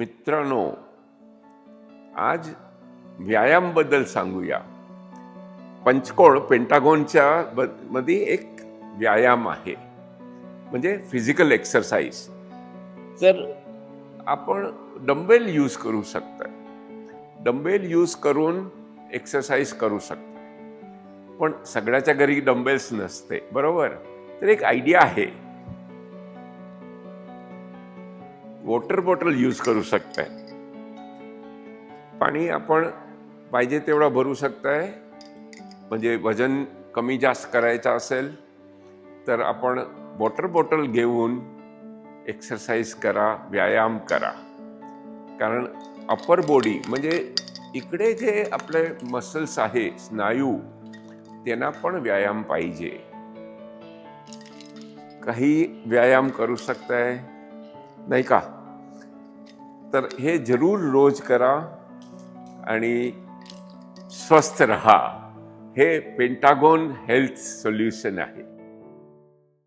मित्रांनो आज व्यायामबद्दल सांगूया. पंचकोळ पेंटागॉनच्या ब- मध्ये एक व्यायाम आहे. म्हणजे फिजिकल एक्सरसाइज तर आपण डंबेल यूज करू शकता डंबेल यूज करून एक्सरसाइज करू शकता. पण सगळ्याच्या घरी डंबेल्स नसते बरोबर? तर एक आयडिया आहे. वॉटर बॉटल यूज करू शकताय. पाणी आपण पाहिजे तेवढा भरू शकताय. म्हणजे वजन कमी जास्त करायचं असेल तर आपण वॉटर बॉटल घेऊन एक्सरसाइज करा व्यायाम करा. कारण अपर बॉडी म्हणजे इकडे जे आपले मसल्स आहे स्नायू त्यांना पण व्यायाम पाहिजे. काही व्यायाम करू शकताय. नाही का? तर हे जरूर रोज करा आणि स्वस्थ रहा. हे पेंटागॉन हेल्थ सोल्युशन आहे.